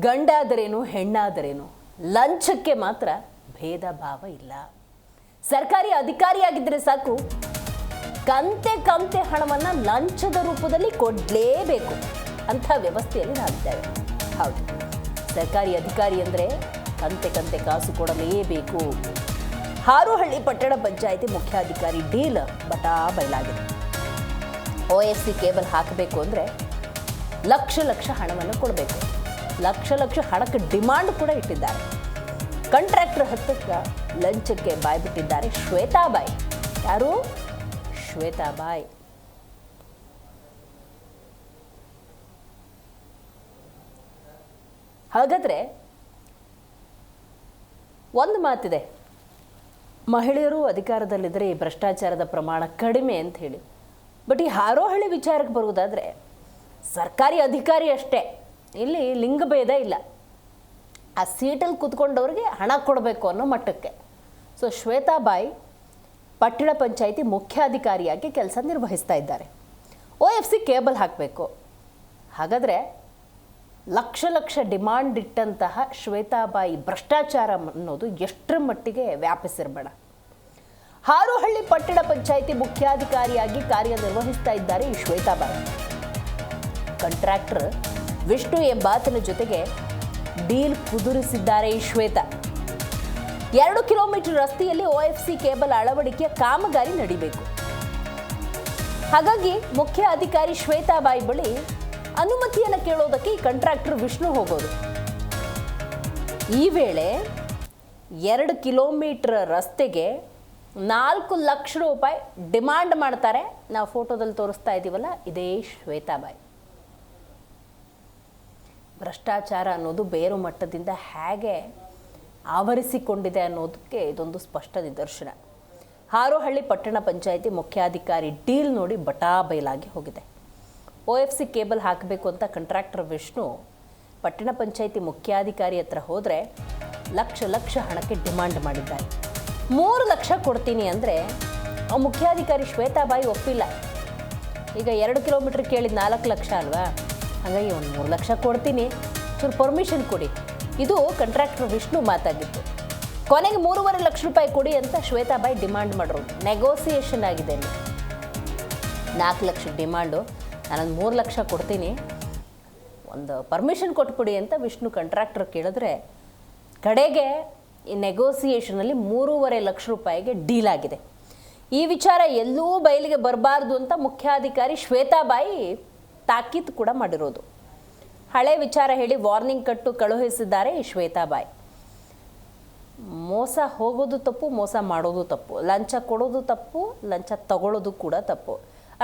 ಗಂಡಾದರೇನು, ಹೆಣ್ಣಾದರೇನು? ಲಂಚಕ್ಕೆ ಮಾತ್ರ ಭೇದ ಭಾವ ಇಲ್ಲ. ಸರ್ಕಾರಿ ಅಧಿಕಾರಿಯಾಗಿದ್ದರೆ ಸಾಕು. ಕಂತೆ ಕಂತೆ ಹಣವನ್ನು ಲಂಚದ ರೂಪದಲ್ಲಿ ಕೊಡಲೇಬೇಕು ಅಂಥ ವ್ಯವಸ್ಥೆಯಲ್ಲಿ ನಾವಿದ್ದೇವೆ. ಹೌದು. ಸರ್ಕಾರಿ ಅಧಿಕಾರಿ ಅಂದರೆ ಕಂತೆ ಕಂತೆ ಕಾಸು ಕೊಡಲೇಬೇಕು. ಹಾರೋಹಳ್ಳಿ ಪಟ್ಟಣ ಪಂಚಾಯಿತಿ ಮುಖ್ಯಾಧಿಕಾರಿ ಡೀಲ್ ಬಟಾ ಬಯಲಾಗಿದೆ. ಒ ಎಸ್ ಸಿ ಕೇಬಲ್ ಹಾಕಬೇಕು ಅಂದರೆ ಲಕ್ಷ ಲಕ್ಷ ಹಣವನ್ನು ಕೊಡಬೇಕು. ಲಕ್ಷ ಲಕ್ಷ ಹಣಕ್ಕೆ ಡಿಮಾಂಡ್ ಕೂಡ ಇಟ್ಟಿದ್ದಾರೆ. ಕಾಂಟ್ರಾಕ್ಟರ್ ಹತ್ತಕ್ಕೆ ಲಂಚಕ್ಕೆ ಬಾಯ್ಬಿಟ್ಟಿದ್ದಾರೆ ಶ್ವೇತಾಬಾಯಿ. ಯಾರು? ಶ್ವೇತಾಬಾಯಿ. ಹಾಗಾದರೆ ಒಂದು ಮಾತಿದೆ. ಮಹಿಳೆಯರು ಅಧಿಕಾರದಲ್ಲಿದ್ದರೆ ಈ ಭ್ರಷ್ಟಾಚಾರದ ಪ್ರಮಾಣ ಕಡಿಮೆ ಅಂತ ಹೇಳಿ. ಬಟ್ ಈ ಹಾರೋಹಳ್ಳಿ ವಿಚಾರಕ್ಕೆ ಬರುವುದಾದರೆ ಸರ್ಕಾರಿ ಅಧಿಕಾರಿ ಅಷ್ಟೇ. ಇಲ್ಲಿ ಲಿಂಗಭೇದ ಇಲ್ಲ. ಆ ಸೀಟಲ್ಲಿ ಕೂತ್ಕೊಂಡವ್ರಿಗೆ ಹಣ ಕೊಡಬೇಕು ಅನ್ನೋ ಮಟ್ಟಕ್ಕೆ. ಸೊ ಶ್ವೇತಾಬಾಯಿ ಪಟ್ಟಣ ಪಂಚಾಯಿತಿ ಮುಖ್ಯಾಧಿಕಾರಿಯಾಗಿ ಕೆಲಸ ನಿರ್ವಹಿಸ್ತಾ ಇದ್ದಾರೆ. ಒ ಎಫ್ ಸಿ ಕೇಬಲ್ ಹಾಕಬೇಕು. ಹಾಗಾದರೆ ಲಕ್ಷ ಲಕ್ಷ ಡಿಮಾಂಡ್ ಇಟ್ಟಂತಹ ಶ್ವೇತಾಬಾಯಿ ಭ್ರಷ್ಟಾಚಾರ ಅನ್ನೋದು ಎಷ್ಟರ ಮಟ್ಟಿಗೆ ವ್ಯಾಪಿಸಿರಬೇಡ. ಹಾರೋಹಳ್ಳಿ ಪಟ್ಟಣ ಪಂಚಾಯಿತಿ ಮುಖ್ಯಾಧಿಕಾರಿಯಾಗಿ ಕಾರ್ಯನಿರ್ವಹಿಸ್ತಾ ಇದ್ದಾರೆ ಈ ಶ್ವೇತಾಬಾಯಿ. ಕಾಂಟ್ರಾಕ್ಟರ್ ವಿಷ್ಣು ಎಂಬಾತನ ಜೊತೆಗೆ ಡೀಲ್ ಕುದುರಿಸಿದ್ದಾರೆ ಶ್ವೇತಾ. ಎರಡು ಕಿಲೋಮೀಟರ್ ರಸ್ತೆಯಲ್ಲಿ ಒ ಎಫ್ ಸಿ ಕೇಬಲ್ ಅಳವಡಿಕೆಯ ಕಾಮಗಾರಿ ನಡಿಬೇಕು. ಹಾಗಾಗಿ ಮುಖ್ಯ ಅಧಿಕಾರಿ ಶ್ವೇತಾಬಾಯಿ ಬಳಿ ಅನುಮತಿಯನ್ನು ಕೇಳೋದಕ್ಕೆ ಈ ಕಾಂಟ್ರಾಕ್ಟರ್ ವಿಷ್ಣು ಹೋಗೋದು ಈ ವೇಳೆ ಎರಡು ಕಿಲೋಮೀಟರ್ ರಸ್ತೆಗೆ ನಾಲ್ಕು ಲಕ್ಷ ರೂಪಾಯಿ ಡಿಮಾಂಡ್ ಮಾಡ್ತಾರೆ. ನಾವು ಫೋಟೋದಲ್ಲಿ ತೋರಿಸ್ತಾ ಇದ್ದೀವಲ್ಲ ಇದೇ ಶ್ವೇತಾಬಾಯಿ ಭ್ರಷ್ಟಾಚಾರ ಅನ್ನೋದು ಬೇರು ಮಟ್ಟದಿಂದ ಹೇಗೆ ಆವರಿಸಿಕೊಂಡಿದೆ ಅನ್ನೋದಕ್ಕೆ ಇದೊಂದು ಸ್ಪಷ್ಟ ನಿದರ್ಶನ. ಹಾರೋಹಳ್ಳಿ ಪಟ್ಟಣ ಪಂಚಾಯಿತಿ ಮುಖ್ಯಾಧಿಕಾರಿ ಡೀಲ್ ನೋಡಿ ಬಟಾ ಬಯಲಾಗಿ ಹೋಗಿದೆ. ಒ ಎಫ್ ಸಿ ಕೇಬಲ್ ಹಾಕಬೇಕು ಅಂತ ಕಂಟ್ರಾಕ್ಟರ್ ವಿಷ್ಣು ಪಟ್ಟಣ ಪಂಚಾಯಿತಿ ಮುಖ್ಯಾಧಿಕಾರಿ ಹತ್ರ ಹೋದರೆ ಲಕ್ಷ ಲಕ್ಷ ಹಣಕ್ಕೆ ಡಿಮಾಂಡ್ ಮಾಡಿದ್ದಾರೆ. ಮೂರು ಲಕ್ಷ ಕೊಡ್ತೀನಿ ಅಂದರೆ ಆ ಮುಖ್ಯಾಧಿಕಾರಿ ಶ್ವೇತಾಬಾಯಿ ಒಪ್ಪಿಲ್ಲ. ಈಗ ಎರಡು ಕಿಲೋಮೀಟ್ರ್ ಕೇಳಿದ ನಾಲ್ಕು ಲಕ್ಷ ಅಲ್ವಾ? ಹಾಗಾಗಿ ಒಂದು ಮೂರು ಲಕ್ಷ ಕೊಡ್ತೀನಿ. ಚೂರು ಪರ್ಮಿಷನ್ ಕೊಡಿ. ಇದು ಕಾಂಟ್ರಾಕ್ಟರ್ ವಿಷ್ಣು ಮಾತಾಗಿತ್ತು ಕೊನೆಗೆ ಮೂರುವರೆ ಲಕ್ಷ ರೂಪಾಯಿ ಕೊಡಿ ಅಂತ ಶ್ವೇತಾಬಾಯಿ ಡಿಮಾಂಡ್ ಮಾಡ್ರು. ನೆಗೋಸಿಯೇಷನ್ ಆಗಿದೆ ನಾಲ್ಕು ಲಕ್ಷ ಡಿಮಾಂಡು ನಾನೊಂದು ಮೂರು ಲಕ್ಷ ಕೊಡ್ತೀನಿ. ಒಂದು ಪರ್ಮಿಷನ್ ಕೊಟ್ಬಿಡಿ ಅಂತ ವಿಷ್ಣು ಕಾಂಟ್ರಾಕ್ಟರ್ ಕೇಳಿದ್ರೆ, ಕಡೆಗೆ ಈ ನೆಗೋಸಿಯೇಷನಲ್ಲಿ ಮೂರುವರೆ ಲಕ್ಷ ರೂಪಾಯಿಗೆ ಡೀಲ್ ಆಗಿದೆ. ಈ ವಿಚಾರ ಎಲ್ಲೂ ಬಯಲಿಗೆ ಬರಬಾರ್ದು ಅಂತ ಮುಖ್ಯಾಧಿಕಾರಿ ಶ್ವೇತಾಬಾಯಿ ತಾಕೀತು ಕೂಡ ಮಾಡಿರೋದು. ಹಳೆ ವಿಚಾರ ಹೇಳಿ ವಾರ್ನಿಂಗ್ ಕಟ್ಟು ಕಳುಹಿಸಿದ್ದಾರೆ ಈ ಶ್ವೇತಾಬಾಯಿ. ಮೋಸ ಹೋಗೋದು ತಪ್ಪು ಮೋಸ ಮಾಡೋದು ತಪ್ಪು. ಲಂಚ ಕೊಡೋದು ತಪ್ಪು ಲಂಚ ತಗೊಳ್ಳೋದು ಕೂಡ ತಪ್ಪು.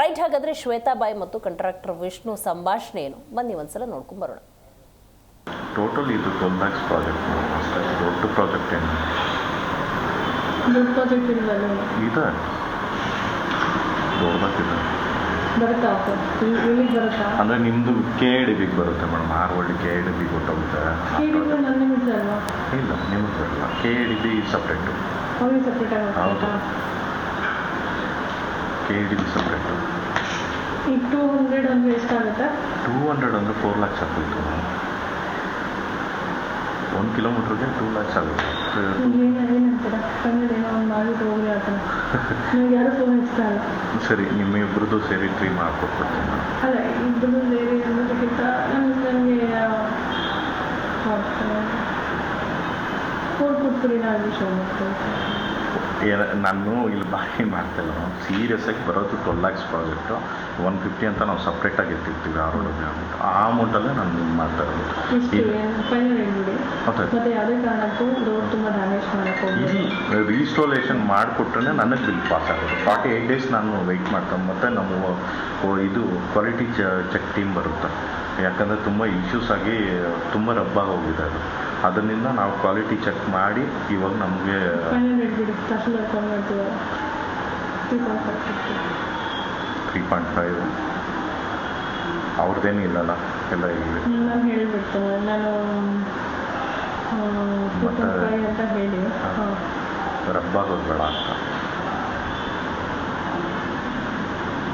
ರೈಟ್ ಹಾಗಾದರೆ ಶ್ವೇತಾಬಾಯಿ ಮತ್ತು ಕಂಟ್ರಾಕ್ಟರ್ ವಿಷ್ಣು ಸಂಭಾಷಣೆ ಏನು ಬನ್ನಿ ಒಂದ್ಸಲ ನೋಡ್ಕೊಂಬರೋಣ ಟೋಟಲ್ ಇದು ಟ್ವೆಲ್ ಲ್ಯಾಕ್ಸ್ ಪ್ರಾಜೆಕ್ಟ್ ಅಷ್ಟೇ ದೊಡ್ಡ ಪ್ರಾಜೆಕ್ಟ್ ಏನು? ದೊಡ್ಡ ಪ್ರಾಜೆಕ್ಟ್ ಇದೆ. ದೊಡ್ಡದಾಗಿದೆ ಬರುತ್ತಾ ನಿಮ್ದು ಇಲ್ಲಿಗೆ ಬರುತ್ತಾ? ಅಂದರೆ ನಿಮ್ಮದು ಕೆ ಡಿ ಬಿಗೆ ಬರುತ್ತೆ ಮೇಡಮ್. ಆರ್ವಳ್ಳಿ ಕೆ ಡಿ ನಿಮಿಷ ಅಲ್ವಾ? ಇಲ್ಲ ನಿಮಗೆ ಬರಲ್ಲ ಕೆ ಡಿ ಬಿ ಸಪ್ರೇಟು ಹೌದು. ಕೆ ಡಿ ಬಿ ಸಪ್ರೇಟು ಈ ಟೂ ಹಂಡ್ರೆಡ್ ಅಂದರೆ ಎಷ್ಟಾಗುತ್ತೆ ಟೂ ಹಂಡ್ರೆಡ್ ಅಂದರೆ ಫೋರ್ ಲ್ಯಾಕ್ಸ್ ಆಗ್ತಿತ್ತು ಒಂದು ಕಿಲೋಮೀಟ್ರಿಗೆ ಟೂ ಲ್ಯಾಕ್ಸ್ ಆಗುತ್ತೆ. ನೀವು ಯಾರು ಫೋನ್ ಇಷ್ಟ ಇಲ್ಲ? ಸರಿ ನಿಮ್ಮಿಬ್ರದ್ದು ಸೇರಿ ಟ್ರೀ ಮಾಡ್ಕೊಟ್ಬಿಡ್ತೀನಿ ನಾನು ಅಲ್ಲ ಇಬ್ಬರು ಬೇರೆ ಅನ್ನೋದಕ್ಕಿಂತ ನಮ್ಗೆ ನನಗೆ ಫೋನ್ ಕೊಟ್ಬಿಡಿ ನಾನು ಶೋ ಮಾಡ್ತೀನಿ. ನಾನು ಇಲ್ಲಿ ಬಾಕಿ ಮಾಡ್ತಿಲ್ಲ ಸೀರಿಯಸ್ ಸೀರಿಯಸ್ಸಾಗಿ ಬರೋದು twelve lakhs project one fifty ಅಂತ ನಾವು ಸಪ್ರೇಟಾಗಿ ಇಟ್ಟಿರ್ತೀವಿ ಆ ರೋಡಿಗೆ ಅಂದ್ಬಿಟ್ಟು ಆ ಅಮೌಂಟಲ್ಲೇ ನಾನು ಇದು ಮಾಡ್ತಾ ಇರೋದು. ಇಲ್ಲಿ ರೋಡ್ ರೀಸ್ಟೋಲೇಷನ್ ಮಾಡಿಕೊಟ್ರೆ ನನಗೆ ಬಿಲ್ ಪಾಸ್ ಆಗೋದು ಫಾರ್ಟಿ ಏಯ್ಟ್ ಡೇಸ್ ನಾನು ವೆಯ್ಟ್ ಮಾಡ್ತೇನೆ ಮತ್ತು ನಮ್ಮ ಇದು ಕ್ವಾಲಿಟಿ ಚೆಕ್ ಟೀಮ್ ಬರುತ್ತೆ. ಯಾಕಂದರೆ ತುಂಬ ಇಶ್ಯೂಸ್ ಆಗಿ ತುಂಬ ರಬ್ಬಾಗಿ ಹೋಗಿದೆ ಅದು. ಅದರಿಂದ ನಾವು ಕ್ವಾಲಿಟಿ ಚೆಕ್ ಮಾಡಿ ಇವಾಗ ನಮಗೆ ತ್ರೀ ಪಾಯಿಂಟ್ ಫೈವ್ ಅವ್ರದ್ದೇನು ಇಲ್ಲಲ್ಲ? ಎಲ್ಲ ಟೂ ಮತ್ತೆ- ಫೈವ್ ಅಂತ.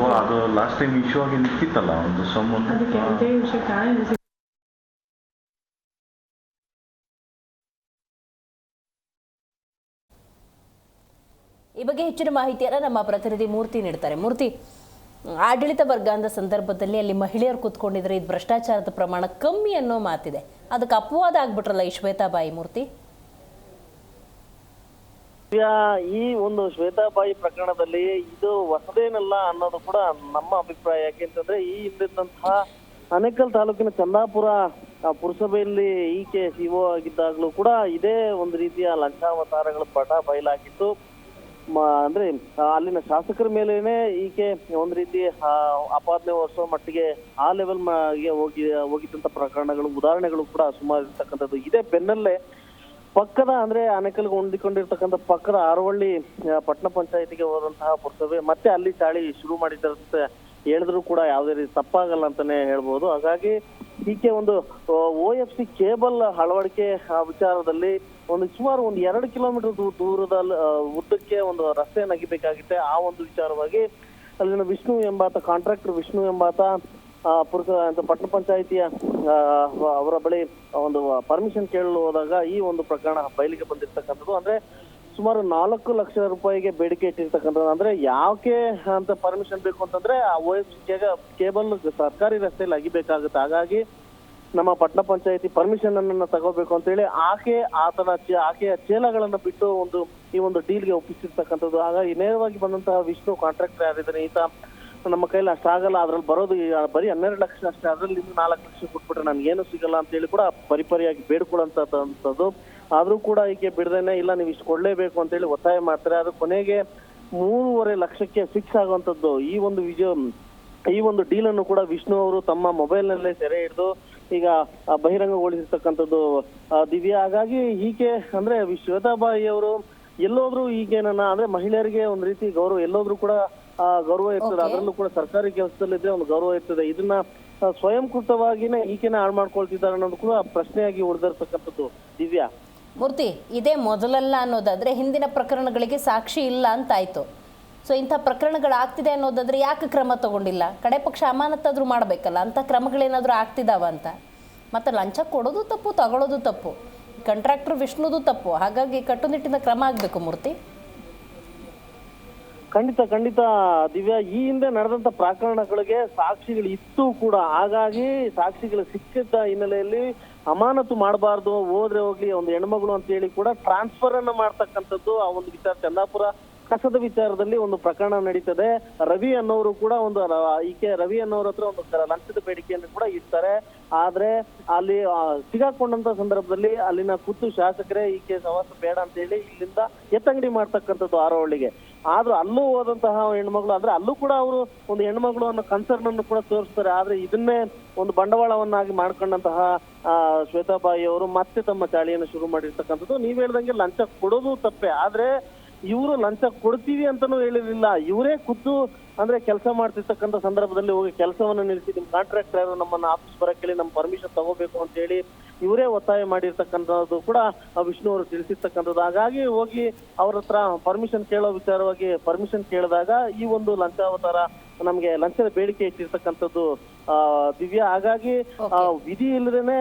ಓ ಅದು ಲಾಸ್ಟ್ ಟೈಮ್ ಇಶ್ಯೂ ಆಗಿ ನಿಂತಿತ್ತಲ್ಲ ಒಂದು ಅದಕ್ಕೆ ವಿಷಯ ಈ ಬಗ್ಗೆ ಹೆಚ್ಚಿನ ಮಾಹಿತಿಯನ್ನು ನಮ್ಮ ಪ್ರತಿನಿಧಿ ಮೂರ್ತಿ ನೀಡ್ತಾರೆ. ಮೂರ್ತಿ ಆಡಳಿತ ವರ್ಗ ಅಂದ ಸಂದರ್ಭದಲ್ಲಿ ಅಲ್ಲಿ ಮಹಿಳೆಯರು ಕೂತ್ಕೊಂಡಿದ್ರೆ ಇದು ಭ್ರಷ್ಟಾಚಾರದ ಪ್ರಮಾಣ ಕಮ್ಮಿ ಅನ್ನೋ ಮಾತಿದೆ. ಅದಕ್ಕೆ ಅಪವಾದ ಆಗ್ಬಿಟ್ರಲ್ಲ ಈ ಶ್ವೇತಾಬಾಯಿ ಮೂರ್ತಿ? ಈ ಒಂದು ಶ್ವೇತಾಬಾಯಿ ಪ್ರಕರಣದಲ್ಲಿ ಇದು ಹೊಸದೇನಲ್ಲ ಅನ್ನೋದು ಕೂಡ ನಮ್ಮ ಅಭಿಪ್ರಾಯ. ಯಾಕೆಂತಂದ್ರೆ ಈ ಹಿಂದಿದ್ದಂತಹ ಅನೇಕಲ್ ತಾಲೂಕಿನ ಚಂದಾಪುರ ಪುರಸಭೆಯಲ್ಲಿ ಈಕೆ ಸಿಒ ಆಗಿದ್ದಾಗಲೂ ಕೂಡ ಇದೇ ಒಂದು ರೀತಿಯ ಲಂಚಾವತಾರಗಳ ಪಟ ಬಯಲಾಗಿತ್ತು. ಅಂದ್ರೆ ಅಲ್ಲಿನ ಶಾಸಕರ ಮೇಲೇನೆ ಈಕೆ ಒಂದು ರೀತಿ ಅಪಾದನೆ ಹೊರಿಸೋ ಮಟ್ಟಿಗೆ ಆ ಲೆವೆಲ್ ಹೋಗಿ, ಹೋಗಿದ್ದಂತ ಪ್ರಕರಣಗಳು, ಉದಾಹರಣೆಗಳು ಕೂಡ ಸುಮಾರು ಇರ್ತಕ್ಕಂಥದ್ದು. ಇದೇ ಬೆನ್ನಲ್ಲೇ ಪಕ್ಕದ ಅಂದ್ರೆ ಅಣೆಕಲ್ಗೆ ಹೊಂದಿಕೊಂಡಿರ್ತಕ್ಕಂಥ ಪಕ್ಕದ ಆರವಳ್ಳಿ ಪಟ್ಟಣ ಪಂಚಾಯತಿಗೆ ಹೋದಂತಹ ಪುರಸಭೆ ಮತ್ತೆ ಅಲ್ಲಿ ಚಾಳಿ ಶುರು ಮಾಡಿದ್ದಂತೆ ಹೇಳಿದ್ರು ಕೂಡ ಯಾವುದೇ ರೀತಿ ತಪ್ಪಾಗಲ್ಲ ಅಂತಾನೆ ಹೇಳ್ಬೋದು. ಹಾಗಾಗಿ ಈಕೆ ಒಂದು ಓ ಎಫ್ ಸಿ ಕೇಬಲ್ ಅಳವಡಿಕೆ ವಿಚಾರದಲ್ಲಿ ಒಂದು ಸುಮಾರು ಒಂದು ಎರಡು ಕಿಲೋಮೀಟರ್ ದೂರದ ಉದ್ದಕ್ಕೆ ಒಂದು ರಸ್ತೆ ಅಗಿಬೇಕಾಗಿತ್ತೆ ಆ ಒಂದು ವಿಚಾರವಾಗಿ ಅಲ್ಲಿನ ವಿಷ್ಣು ಎಂಬಾತ, ಕಾಂಟ್ರಾಕ್ಟರ್ ವಿಷ್ಣು ಎಂಬಾತ ಅಂತ ಪಟ್ಟಣ ಪಂಚಾಯಿತಿಯ ಅವರ ಬಳಿ ಒಂದು ಪರ್ಮಿಷನ್ ಕೇಳಲು ಹೋದಾಗ ಈ ಒಂದು ಪ್ರಕರಣ ಬಯಲಿಗೆ ಬಂದಿರ್ತಕ್ಕಂಥದ್ದು. ಅಂದ್ರೆ ಸುಮಾರು ನಾಲ್ಕು ಲಕ್ಷ ರೂಪಾಯಿಗೆ ಬೇಡಿಕೆ ಇಟ್ಟಿರ್ತಕ್ಕಂಥದ್ದು. ಅಂದ್ರೆ ಯಾಕೆ ಅಂತ ಪರ್ಮಿಷನ್ ಬೇಕು ಅಂತಂದ್ರೆ ಆ ಓ ಕೇಬಲ್ ಸರ್ಕಾರಿ ರಸ್ತೆಯಲ್ಲಿ ಅಗಿಬೇಕಾಗುತ್ತೆ. ಹಾಗಾಗಿ ನಮ್ಮ ಪಟ್ಟಣ ಪಂಚಾಯತಿ ಪರ್ಮಿಷನ್ ಅನ್ನ ತಗೋಬೇಕು ಅಂತೇಳಿ ಆಕೆ ಆತನ ಆಕೆಯ ಚೇಲಗಳನ್ನ ಬಿಟ್ಟು ಒಂದು, ಈ ಒಂದು ಡೀಲ್ಗೆ ಒಪ್ಪಿಸಿರ್ತಕ್ಕಂಥದ್ದು. ಹಾಗಾಗಿ ನೇರವಾಗಿ ಬಂದಂತಹ ವಿಷ್ಣು ಕಾಂಟ್ರಾಕ್ಟರ್ ಯಾರಿದ್ದಾನೆ ಈತ ನಮ್ಮ ಕೈಲಿ ಅಷ್ಟಾಗಲ್ಲ ಅದ್ರಲ್ಲಿ ಬರೋದು ಬರೀ ಹನ್ನೆರಡು ಲಕ್ಷ ಅಷ್ಟೇ. ಅದ್ರಲ್ಲಿ ನಿಮ್ಗೆ ನಾಲ್ಕು ಲಕ್ಷ ಕೊಟ್ಬಿಟ್ರೆ ನನ್ಗೆ ಏನು ಸಿಗಲ್ಲ ಅಂತ ಹೇಳಿ ಕೂಡ ಪರಿಪರಿಯಾಗಿ ಬೇಡ್ಕೊಳ್ಳೋಂಥದ್ದು ಆದ್ರೂ ಕೂಡ ಈಕೆ ಬಿಡದೇನೆ, ಇಲ್ಲ ನೀವು ಇಷ್ಟು ಕೊಡ್ಲೇಬೇಕು ಅಂತ ಹೇಳಿ ಒತ್ತಾಯ ಮಾಡ್ತಾರೆ. ಅದು ಕೊನೆಗೆ ಮೂರುವರೆ ಲಕ್ಷಕ್ಕೆ ಫಿಕ್ಸ್ ಆಗುವಂತದ್ದು ಈ ಒಂದು ವಿಜಯ, ಈ ಒಂದು ಡೀಲ್ ಅನ್ನು ಕೂಡ ವಿಷ್ಣು ಅವರು ತಮ್ಮ ಮೊಬೈಲ್ ನಲ್ಲೇ ಸೆರೆ ಹಿಡಿದು ಈಗ ಬಹಿರಂಗಗೊಳಿಸಿರ್ತಕ್ಕಂಥದ್ದು ದಿವ್ಯಾ. ಹಾಗಾಗಿ ಹೀಗೆ ಅಂದ್ರೆ ಶ್ವೇತಾಬಾಯಿ ಅವರು ಎಲ್ಲೋದ್ರು ಈಗೇನನ್ನ, ಅಂದ್ರೆ ಮಹಿಳೆಯರಿಗೆ ಒಂದು ರೀತಿ ಗೌರವ ಎಲ್ಲೋದ್ರೂ ಕೂಡ ಗೌರವ ಇರ್ತದೆ. ಅದರಲ್ಲೂ ಕೂಡ ಸರ್ಕಾರಿ ಕೆಲಸದಲ್ಲಿದ್ರೆ ಒಂದು ಗೌರವ ಇರ್ತದೆ. ಇದನ್ನ ಸ್ವಯಂ ಸ್ವಯಂಕೃತವಾಗಿನೇ ಈಕೆನ ಹಾಳು ಮಾಡ್ಕೊಳ್ತಿದ್ದಾರೆ ಅನ್ನೋದು ಕೂಡ ಪ್ರಶ್ನೆಯಾಗಿ ಉಳಿದಿರ್ತಕ್ಕಂಥದ್ದು. ದಿವ್ಯಾ? ಮೂರ್ತಿ ಇದೇ ಮೊದಲಲ್ಲ ಅನ್ನೋದಾದ್ರೆ ಹಿಂದಿನ ಪ್ರಕರಣಗಳಿಗೆ ಸಾಕ್ಷಿ ಇಲ್ಲ ಅಂತಾಯ್ತು. ಸೊ ಇಂಥ ಪ್ರಕರಣಗಳು ಆಗ್ತಿದೆ ಅನ್ನೋದಾದ್ರೆ ಯಾಕೆ ಕ್ರಮ ತಗೊಂಡಿಲ್ಲ? ಕಡೆ ಪಕ್ಷ ಅಮಾನತ್ತಾದ್ರೂ ಮಾಡಬೇಕಲ್ಲ ಅಂತ ಕ್ರಮಗಳೇನಾದರೂ ಆಗ್ತಿದಾವ ಅಂತ? ಮತ್ತು ಲಂಚ ಕೊಡೋದು ತಪ್ಪು ತಗೊಳ್ಳೋದು ತಪ್ಪು. ಕಂಟ್ರಾಕ್ಟರ್ ವಿಷ್ಣುದು ತಪ್ಪು. ಹಾಗಾಗಿ ಕಟ್ಟುನಿಟ್ಟಿನ ಕ್ರಮ ಆಗಬೇಕು ಮೂರ್ತಿ. ಖಂಡಿತ ಖಂಡಿತ ದಿವ್ಯಾ, ಈ ಹಿಂದೆ ನಡೆದಂತ ಪ್ರಕರಣಗಳಿಗೆ ಸಾಕ್ಷಿಗಳು ಇತ್ತು ಕೂಡ. ಹಾಗಾಗಿ ಸಾಕ್ಷಿಗಳು ಸಿಕ್ಕಿದ್ದ ಹಿನ್ನೆಲೆಯಲ್ಲಿ ಅಮಾನತು ಮಾಡಬಾರ್ದು, ಹೋದ್ರೆ ಹೋಗ್ಲಿ, ಒಂದು ಹೆಣ್ಮಗಳು ಅಂತ ಹೇಳಿ ಕೂಡ ಟ್ರಾನ್ಸ್ಫರ್ ಅನ್ನ ಮಾಡ್ತಕ್ಕಂಥದ್ದು ಆ ಒಂದು ವಿಚಾರ ಚಂದಾಪುರ ಕಸದ ವಿಚಾರದಲ್ಲಿ ಒಂದು ಪ್ರಕರಣ ನಡೀತದೆ. ರವಿ ಅನ್ನೋರು ಕೂಡ ಒಂದು ಈಕೆ ರವಿ ಅನ್ನೋರ ಹತ್ರ ಒಂದು ಲಂಚದ ಬೇಡಿಕೆಯನ್ನು ಕೂಡ ಇಡ್ತಾರೆ. ಆದ್ರೆ ಅಲ್ಲಿ ಸಿಗಾಕೊಂಡಂತ ಸಂದರ್ಭದಲ್ಲಿ ಅಲ್ಲಿನ ಖುದ್ದು ಶಾಸಕರೇ ಈಕೆ ಸವಾಸ ಬೇಡ ಅಂತ ಹೇಳಿ ಇಲ್ಲಿಂದ ಎತ್ತಂಗಡಿ ಮಾಡ್ತಕ್ಕಂಥದ್ದು ಆರೋಹಳ್ಳಿಗೆ. ಆದ್ರೂ ಅಲ್ಲೂ ಹೋದಂತಹ ಹೆಣ್ಮಗಳು, ಅಂದ್ರೆ ಅಲ್ಲೂ ಕೂಡ ಅವರು ಒಂದು ಹೆಣ್ಮಗಳು ಅನ್ನೋ ಕನ್ಸರ್ನ್ ಅನ್ನು ಕೂಡ ತೋರಿಸ್ತಾರೆ. ಆದ್ರೆ ಇದನ್ನೇ ಒಂದು ಬಂಡವಾಳವನ್ನಾಗಿ ಮಾಡ್ಕೊಂಡಂತಹ ಶ್ವೇತಾಬಾಯಿ ಅವರು ಮತ್ತೆ ತಮ್ಮ ಚಾಳಿಯನ್ನು ಶುರು ಮಾಡಿರ್ತಕ್ಕಂಥದ್ದು. ನೀವ್ ಹೇಳ್ದಂಗೆ ಲಂಚ ಕೊಡೋದು ತಪ್ಪೆ. ಆದ್ರೆ ಇವರು ಲಂಚ ಕೊಡ್ತೀವಿ ಅಂತಾನೂ ಹೇಳಿರ್ಲಿಲ್ಲ. ಇವರೇ ಖುದ್ದು ಅಂದ್ರೆ ಕೆಲಸ ಮಾಡ್ತಿರ್ತಕ್ಕಂಥ ಸಂದರ್ಭದಲ್ಲಿ ಹೋಗಿ ಕೆಲಸವನ್ನ ನಿಲ್ಲಿಸಿ ನಿಮ್ ಕಾಂಟ್ರಾಕ್ಟರ್ ನಮ್ಮನ್ನ ಆಫೀಸ್ ಬರಕ್ಕೆ ನಮ್ಮ ಪರ್ಮಿಷನ್ ತಗೋಬೇಕು ಅಂತ ಹೇಳಿ ಇವರೇ ಒತ್ತಾಯ ಮಾಡಿರ್ತಕ್ಕಂಥದ್ದು ಕೂಡ ವಿಷ್ಣು ಅವರು ತಿಳಿಸಿರ್ತಕ್ಕಂಥದ್ದು. ಹಾಗಾಗಿ ಹೋಗಿ ಅವ್ರ ಹತ್ರ ಪರ್ಮಿಷನ್ ಕೇಳೋ ವಿಚಾರವಾಗಿ ಪರ್ಮಿಷನ್ ಕೇಳಿದಾಗ ಈ ಒಂದು ಲಂಚಾವತಾರ ನಮ್ಗೆ ಲಂಚದ ಬೇಡಿಕೆ ಇಟ್ಟಿರ್ತಕ್ಕಂಥದ್ದು ಆ ದಿವ್ಯಾ. ಹಾಗಾಗಿ ಆ, ವಿಧಿ ಇಲ್ಲದೇನೆ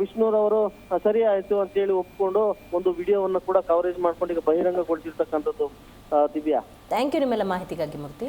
ವಿಷ್ಣುರವರು ಸರಿ ಆಯ್ತು ಅಂತ ಹೇಳಿ ಒಪ್ಕೊಂಡು ಒಂದು ವಿಡಿಯೋವನ್ನು ಕೂಡ ಕವರೇಜ್ ಮಾಡ್ಕೊಂಡು ಈಗ ಬಹಿರಂಗಗೊಳಿಸಿರ್ತಕ್ಕಂಥದ್ದು ದಿವ್ಯಾ. ಥ್ಯಾಂಕ್ ಯು ನಿಮ್ಮೆಲ್ಲ ಮಾಹಿತಿಗಾಗಿ ಮೂರ್ತಿ